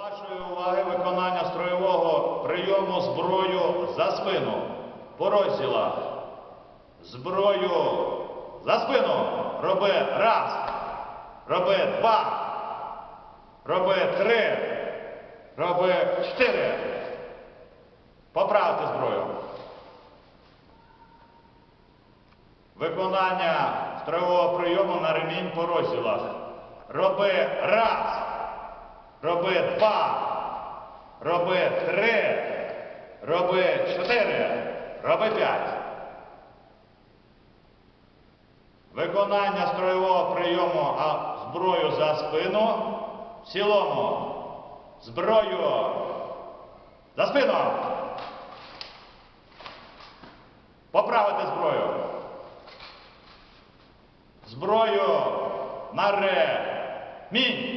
вашої уваги виконання строєвого прийому зброю за спину. По розділах. Зброю за спину. Роби раз. Роби два. Роби три. Роби чотири. Поправте зброю. Виконання строєвого прийому на ремінь по розділах. Роби раз. Роби два. Роби три. Роби чотири. Роби п'ять. Виконання строєвого прийому а зброю за спину. В цілому. Зброю. За спину. Поправити зброю. Зброю на ремінь.